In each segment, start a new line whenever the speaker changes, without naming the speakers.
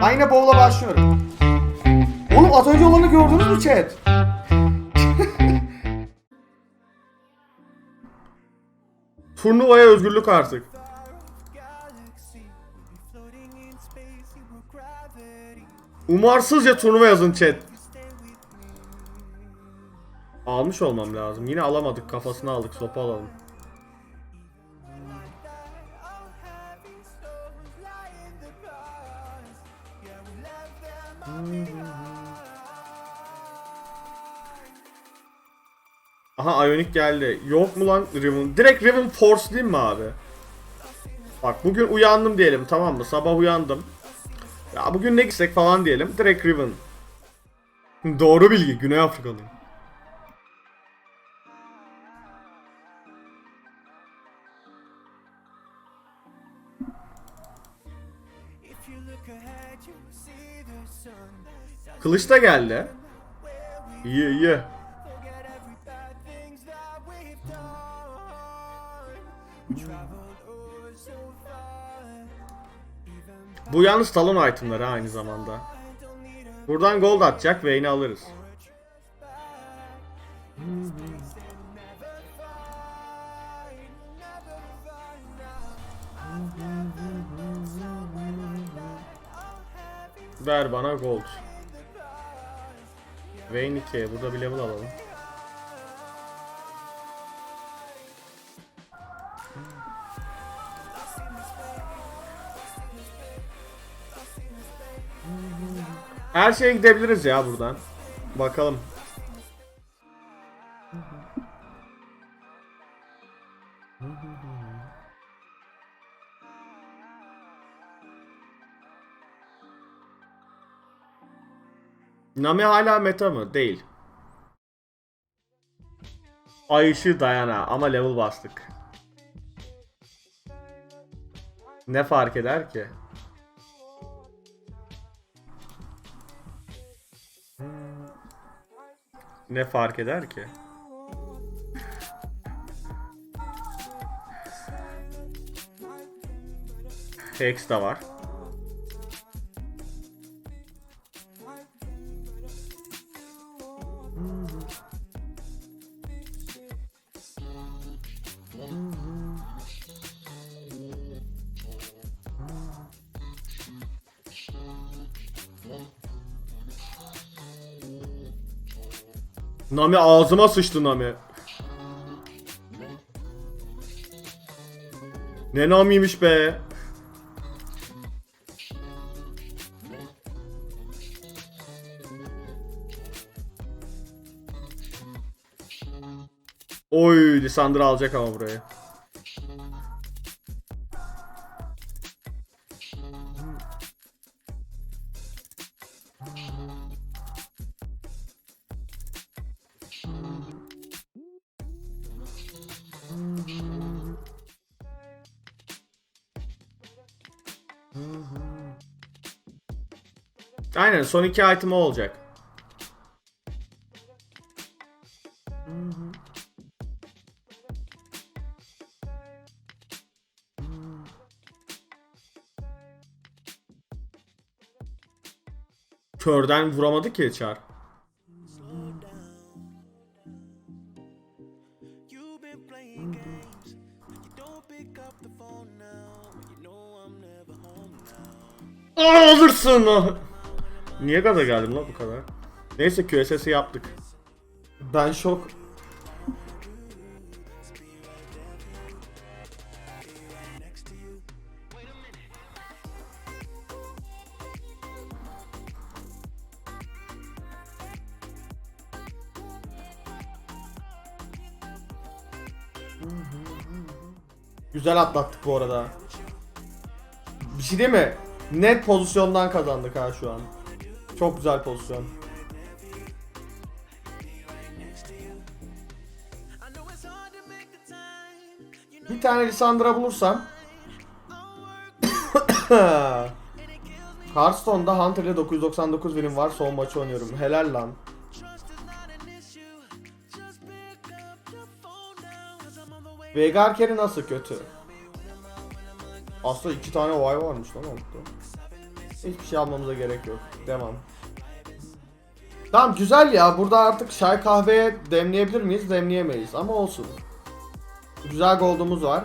Yine bowl'a başlıyorum. Oğlum az önce olanı gördünüz mü chat? Turnuvaya özgürlük artık. Umarsızca turnuva yazın chat. Almış olmam lazım. Yine alamadık. Kafasını aldık. Sopa alalım. Aha Ionic geldi. Yok mu lan Riven? Direkt Riven Force değil mi abi? Bak bugün uyandım diyelim tamam mı? Sabah uyandım. Ya bugün ne gitsek falan diyelim. Direkt Riven. Doğru bilgi. Güney Afrikalıyım. Kılıç da geldi. İyi iyi. Bu yalnız talon itemları aynı zamanda. Buradan gold atacak ve yine alırız. Ver bana gold. Vayne 2. Burada bir level alalım. Her şeye gidebiliriz ya buradan. Bakalım. Nami hala meta mı? Değil. Ay ışığı dayana ama level bastık. Ne fark eder ki? Ne fark eder ki? Hex de var. Nami ağzıma sıçtı Nami. Ne Nami'ymiş be. Oy Lisandra alacak ama burayı. Aynen son iki item olacak. Körden vuramadı ki Çar. Alırsın. Niye gaza geldim la bu kadar? Neyse QSS'i yaptık. Ben şok. Güzel atlattık bu arada. Bir şey değil mi? Net pozisyondan kazandık ha şu an. Çok güzel pozisyon. Bir tane Lisandra bulursam Hearthstone'da Hunter ile 999 benim var. Son maçı oynuyorum. Helal lan. Veigar carry nasıl kötü? Aslında iki tane Y varmış lan orada.
Hiçbir şey almamıza gerek yok. Devam. Tamam güzel ya. Burada artık çay kahveye demleyebilir miyiz? Demleyemeyiz ama olsun. Güzel gold'umuz var.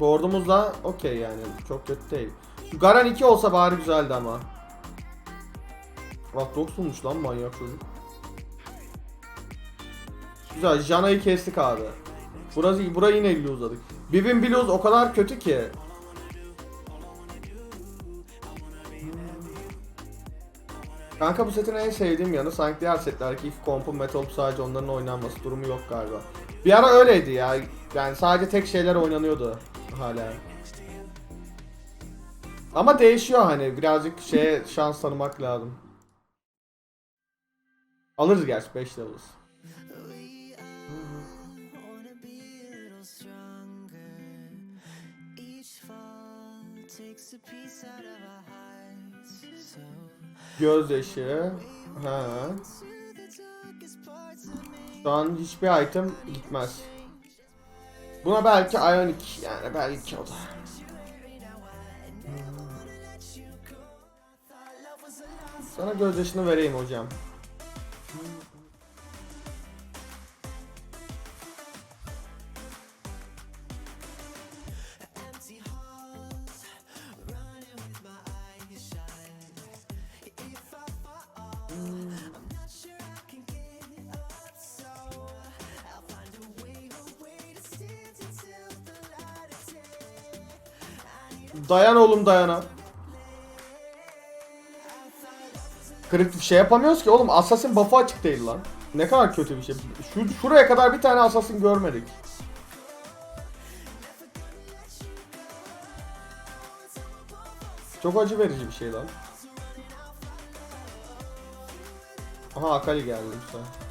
Board'umuz da okey yani. Çok kötü değil. Şu Garan 2 olsa bari güzeldi ama. Bak bulmuş lan manyak çocuk. Güzel. Jana'yı kestik abi. Burası burayı yine uzadık. Bibin Blues o kadar kötü ki. Kanka bu setin en sevdiğim yanı sanki diğer setlerdeki if komp'un metal sadece onların oynanması durumu yok galiba. Bir ara öyleydi ya. Yani sadece tek şeyler oynanıyordu hala. Ama değişiyor hani birazcık şeye şans tanımak lazım. Alırız gerçi 5 levels.
wanna be a little stronger. Each fall takes a piece out of our hearts. So
Gözyaşı. Ha. Şu an hiçbir item gitmez. Buna belki Ionic yani belki o da. Sana gözyaşını vereyim hocam. Dayan oğlum dayana. Bir şey yapamıyoruz ki oğlum Assassin buff'ı açık değil lan. Ne kadar kötü bir şey. Şu, şuraya kadar bir tane Assassin görmedik. Çok acı verici bir şey lan. Aha Akali geldi bu sefer.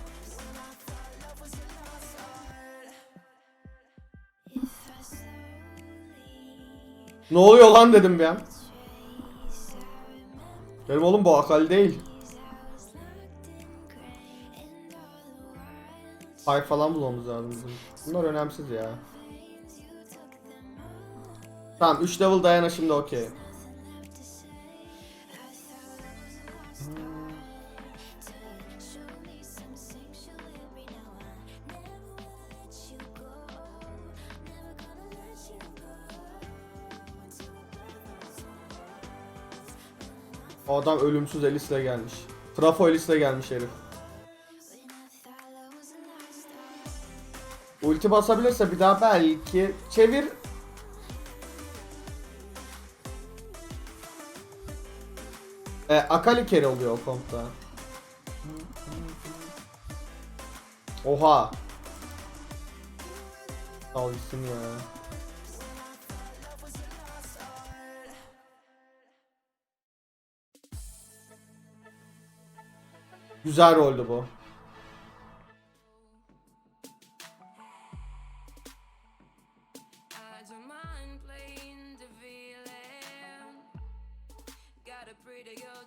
Ne oluyor lan dedim bir an. Dedim oğlum bu Akali değil. Spike falan bulmamız lazım bizim. Bunlar önemsiz ya. Tamam 3 level dayana şimdi okey. Adam ölümsüz Elis'le gelmiş. Trafo Elis'le gelmiş herif. Ulti basabilirse bir daha belki çevir. E, Akali kere oluyor o kompta. Oha. Al gitsin ya.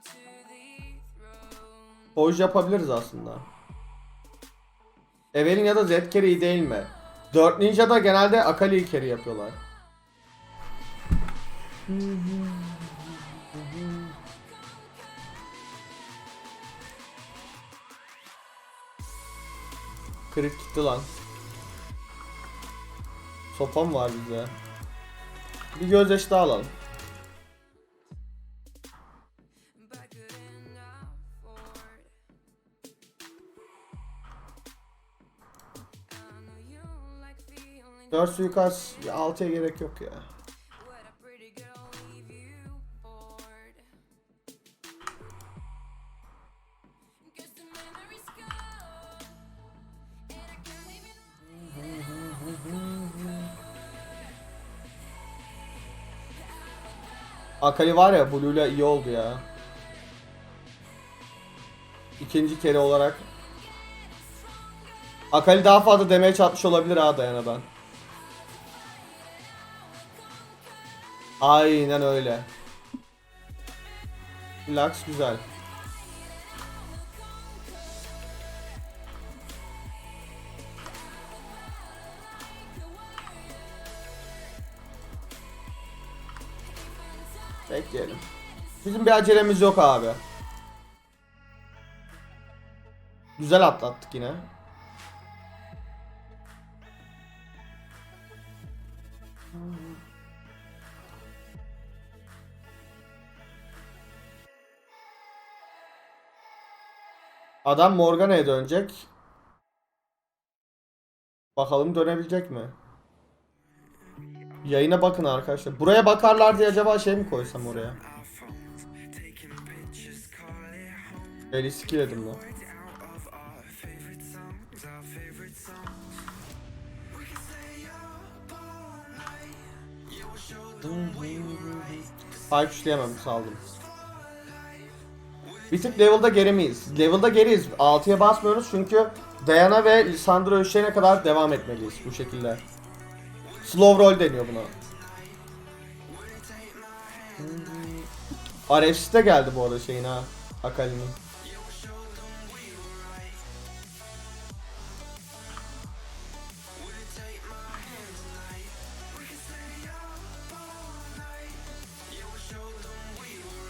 To the throne.
Hoj yapabiliriz aslında. Evelyn ya da Zed carry değil mi? 4 Ninja'da genelde Akali'yi carry yapıyorlar. Crit gitti lan. Sopam var bize. Bir gözyaşı daha alalım. 4 suikast 6'ya gerek yok ya. Akali var ya Blue'la iyi oldu ya. İkinci kere olarak. Akali daha fazla demeye çarpmış olabilir ha dayanadan. Aynen öyle. Lux güzel. Bekleyelim. Bizim bir acelemiz yok abi. Güzel atlattık yine. Adam Morgana'ya dönecek. Bakalım dönebilecek mi? Yayına bakın arkadaşlar. Buraya bakarlar diye acaba şey mi koysam oraya? Eli sikiledim lan. Ay güçleyemem saldım. Bir tık level'da geri miyiz? Level'da geriyiz. 6'ya basmıyoruz çünkü Diana ve Lissandra ölüşene kadar devam etmeliyiz bu şekilde. Slow roll deniyor buna. RFC de geldi bu arada şeyin ha. Akali'nin.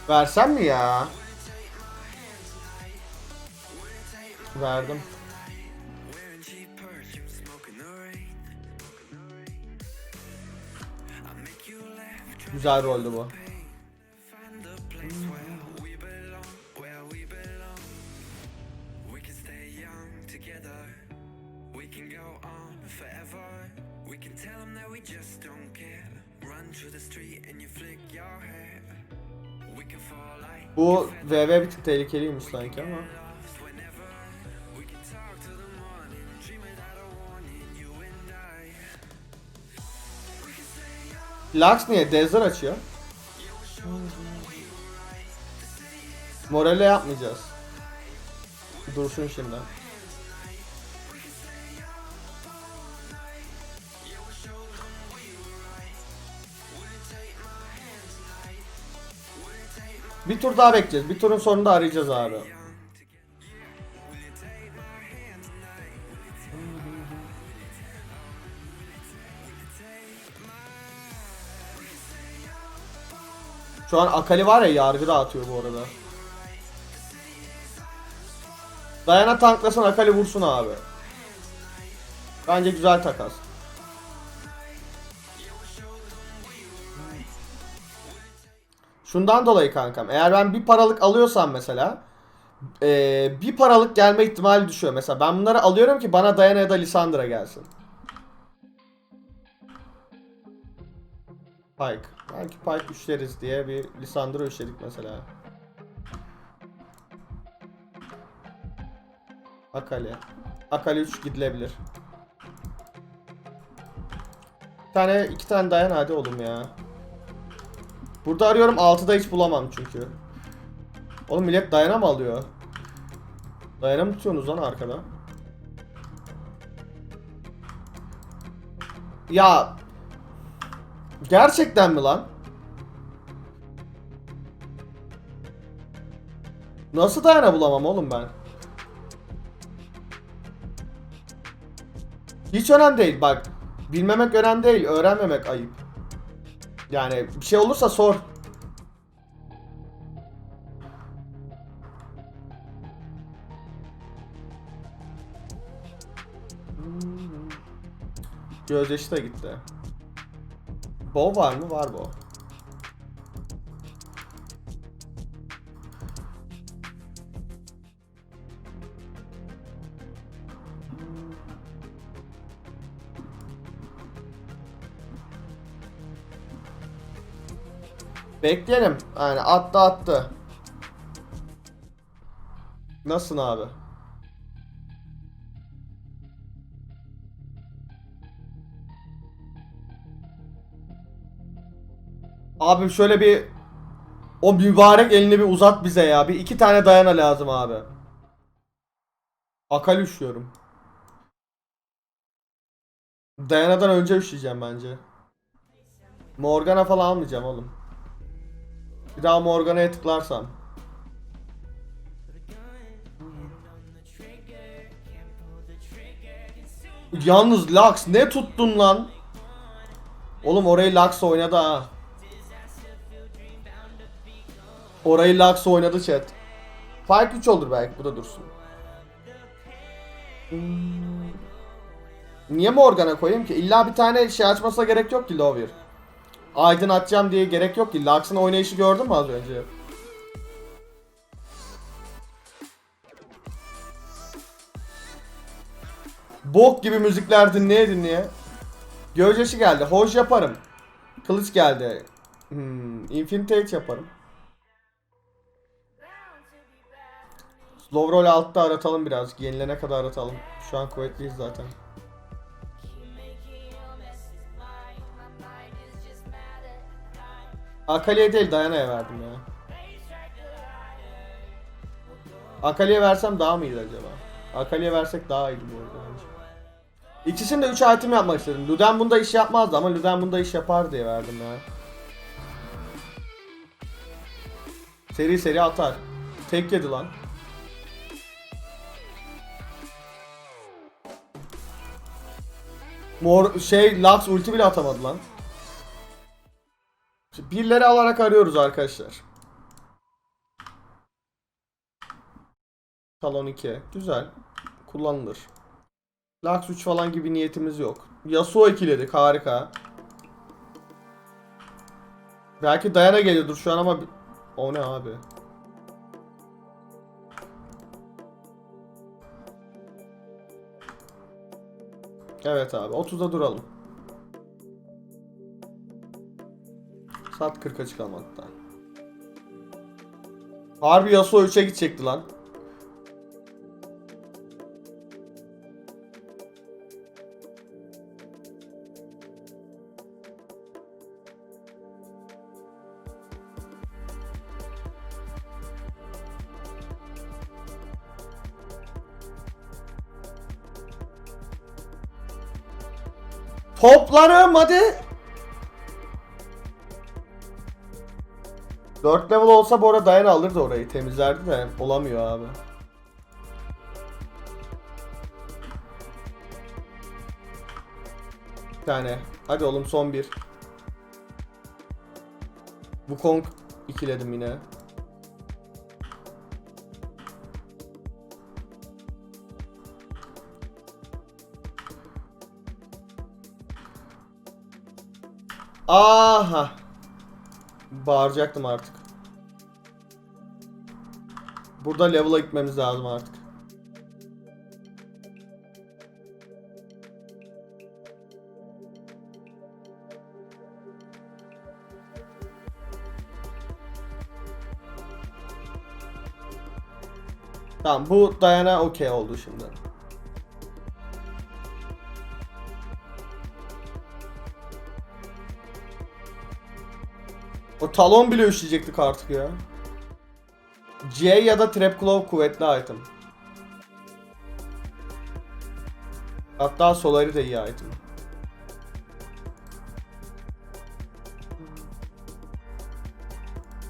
Versem mi ya? Verdim.
Can fall like
Bu VV bir tık tehlikeliymiş sanki ama. Lux niye? Desert açıyor. Morale yapmayacağız. Dursun şimdi. Bir tur daha bekleyeceğiz. Bir turun sonunda arayacağız abi. Şu an Akali var ya yargı dağıtıyor bu arada. Dayana tanklasın Akali vursun abi. Bence güzel takas. Şundan dolayı kankam. Eğer ben bir paralık alıyorsam mesela eee, bir paralık gelme ihtimali düşüyor. Mesela ben bunları alıyorum ki bana Dayana ya da Lissandra gelsin. Pike. Belki Pike üçleriz diye bir Lissandra üçledik mesela. Akali. Akali 3 gidilebilir. Bir tane, iki tane dayan hadi oğlum ya. Burada arıyorum 6'da hiç bulamam çünkü. Oğlum millet dayana mı alıyor? Dayana mı tutuyorsunuz lan arkada? Ya Gerçekten mi lan? Nasıl dayana bulamam oğlum ben? Hiç önemli değil bak. Bilmemek önemli değil, öğrenmemek ayıp. Yani bir şey olursa sor. Gözyaşı da gitti. Bo var mı? Var Bo. Bekleyelim. Yani attı attı. Nasılsın abi? Abi şöyle bir o mübarek elini bir uzat bize ya. Bir iki tane dayana lazım abi. Akal üşüyorum. Dayana'dan önce üşüyeceğim bence. Morgana falan almayacağım oğlum. Bir daha Morgana'ya tıklarsam. Yalnız Lux ne tuttun lan? Oğlum orayı Lux oynadı ha.
Orayı Lux oynadı chat. Fark 3 olur belki bu da dursun. Hmm. Niye Morgan'a koyayım ki? İlla bir tane şey açmasına gerek yok ki Lover. Aydın atacağım diye gerek yok ki. Lux'ın oynayışı gördün mü az önce? Bok gibi müzikler dinleye dinleye. Gözyaşı geldi. Hoş yaparım. Kılıç geldi. Hmm, Infinitate yaparım. Slow roll altta aratalım biraz. Yenilene kadar aratalım. Şu an kuvvetliyiz zaten. Akali'ye değil Dayana'ya verdim ya. Akali'ye versem daha mı iyiydi acaba? Akali'ye versek daha iyiydi bu arada bence. İkisini de 3 item yapmak istedim. Luden bunda iş yapmazdı ama Luden bunda iş yapar diye verdim ya. Seri seri atar. Tek yedi lan. Mor şey Lux ulti bile atamadı lan. Şimdi Birileri alarak arıyoruz arkadaşlar. Talon 2. Güzel. Kullanılır. Lux 3 falan gibi niyetimiz yok. Yasuo ikiledik. Harika. Belki Dayana geliyordur şu an ama... O ne abi? Evet abi 30'da duralım. Saat 40'a çıkalım hatta. Harbi Yasuo 3'e gidecekti lan. Toplarım hadi. 4 level olsa bu arada Dayan alırdı orayı temizlerdi de olamıyor abi. Bir tane. Hadi oğlum son bir. Bu Kong ikiledim yine. Aha. Bağıracaktım artık. Burada level'a gitmemiz lazım artık. Tamam bu Dayana okey oldu şimdi. O talon bile üşüyecektik artık ya. C ya da Trap Claw kuvvetli item. Hatta Solari de iyi item.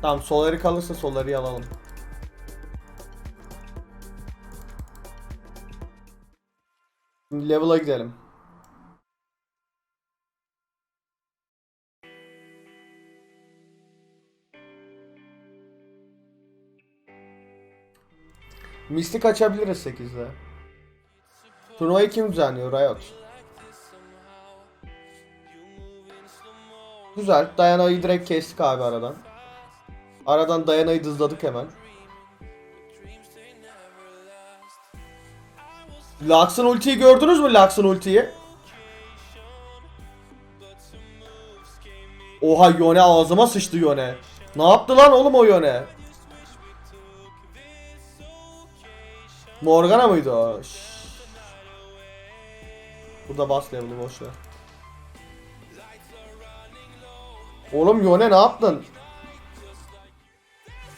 Tamam Solari kalırsa Solari'yi alalım. Level'a gidelim. Mistik açabiliriz 8'de. Turnuvayı kim düzenliyor? Riot. Güzel. Dayana'yı direkt kestik abi aradan. Aradan Dayana'yı dızladık hemen. Lux'ın ultiyi gördünüz mü Lux'ın ultiyi? Oha Yone ağzıma sıçtı Yone. Ne yaptı lan oğlum o Yone? Morgana mıydı o? Şşş. Burada bas level'ı boş. Oğlum Yone ne yaptın?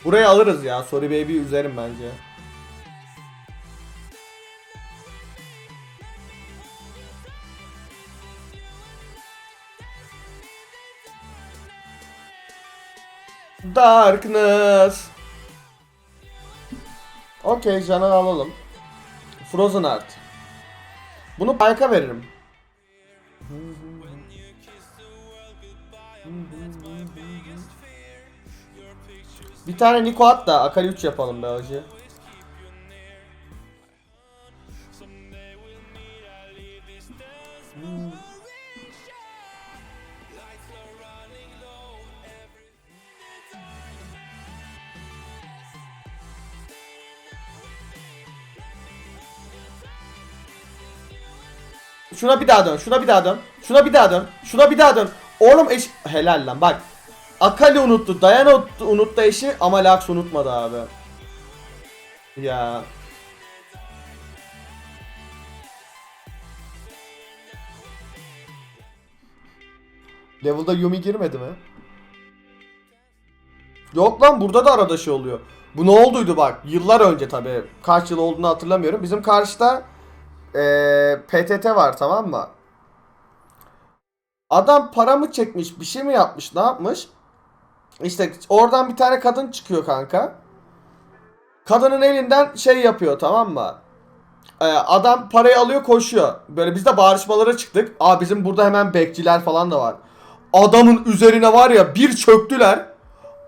Burayı alırız ya. Sorry baby üzerim bence. Darkness. Okey canı alalım. Frozen Heart. Bunu Pike'a veririm. Bir tane Niko at da Akali 3 yapalım be hacı. Şuna bir daha dön. Şuna bir daha dön. Şuna bir daha dön. Şuna bir daha dön. Oğlum eş... Helal lan bak. Akali unuttu. Diana unuttu, eşi ama Lux unutmadı abi. Ya. Level'da Yumi girmedi mi? Yok lan burada da arada şey oluyor. Bu ne olduydu bak. Yıllar önce tabi. Kaç yıl olduğunu hatırlamıyorum. Bizim karşıda eee, PTT var tamam mı? Adam para mı çekmiş bir şey mi yapmış ne yapmış? İşte oradan bir tane kadın çıkıyor kanka. Kadının elinden şey yapıyor tamam mı? Ee, adam parayı alıyor koşuyor. Böyle biz de bağırışmalara çıktık. Aa bizim burada hemen bekçiler falan da var. Adamın üzerine var ya bir çöktüler.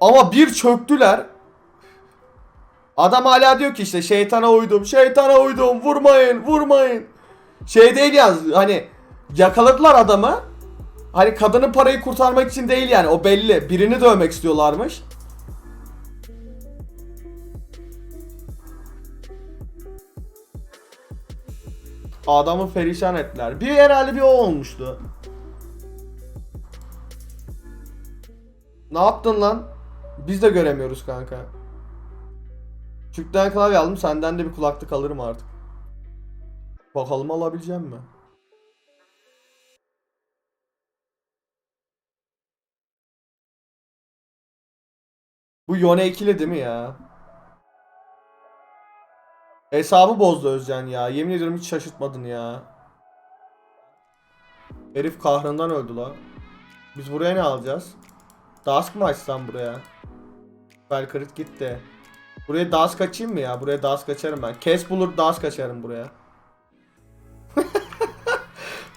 Ama bir çöktüler. Adam hala diyor ki işte şeytana uydum, şeytana uydum, vurmayın, vurmayın. Şey değil yaz hani yakaladılar adamı. Hani kadının parayı kurtarmak için değil yani o belli. Birini dövmek istiyorlarmış. Adamı perişan ettiler. Bir herhalde bir o olmuştu. Ne yaptın lan? Biz de göremiyoruz kanka. Türk'ten klavye aldım senden de bir kulaklık alırım artık. Bakalım alabileceğim mi? Bu Yone ikili değil mi ya? Hesabı bozdu Özcan ya. Yemin ediyorum hiç şaşırtmadın ya. Herif kahrından öldü la. Biz buraya ne alacağız? Dask mı açsam buraya? Belkrit gitti. Buraya Dask açayım mı ya? Buraya Dask açarım ben. Kes bulur Dask açarım buraya.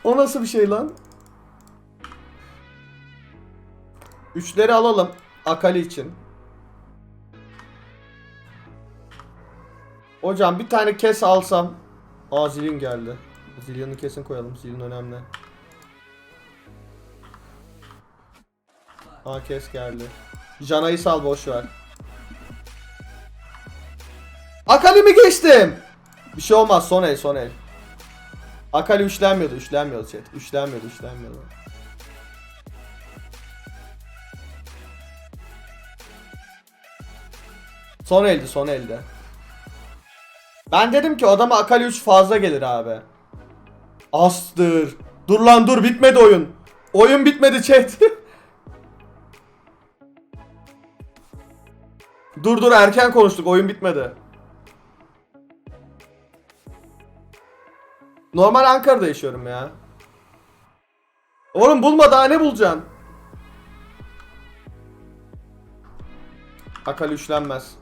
o nasıl bir şey lan? Üçleri alalım. Akali için. Hocam bir tane kes alsam. Aa Zillion geldi. Zillion'u kesin koyalım. Zillion önemli. Aa kes geldi. Jana'yı sal boş ver. Akali mi geçtim? Bir şey olmaz son el son el. Akali üçlenmiyordu üçlenmiyordu chat. Üçlenmiyordu üçlenmiyordu. Son eldi son elde. Ben dedim ki adama Akali 3 fazla gelir abi. Astır. Dur lan dur bitmedi oyun. Oyun bitmedi chat. dur dur erken konuştuk oyun bitmedi. Normal Ankara'da yaşıyorum ya. Oğlum bulma daha ne bulacaksın? Akali üçlenmez.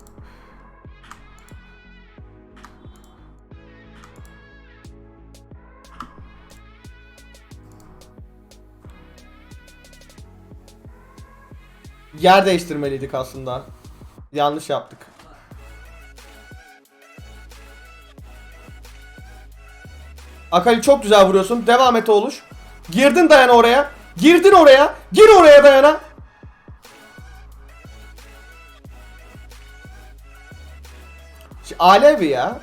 Yer değiştirmeliydik aslında. Yanlış yaptık. Akali çok güzel vuruyorsun. Devam et oluş. Girdin dayana oraya. Girdin oraya. Gir oraya dayana. Alevi ya.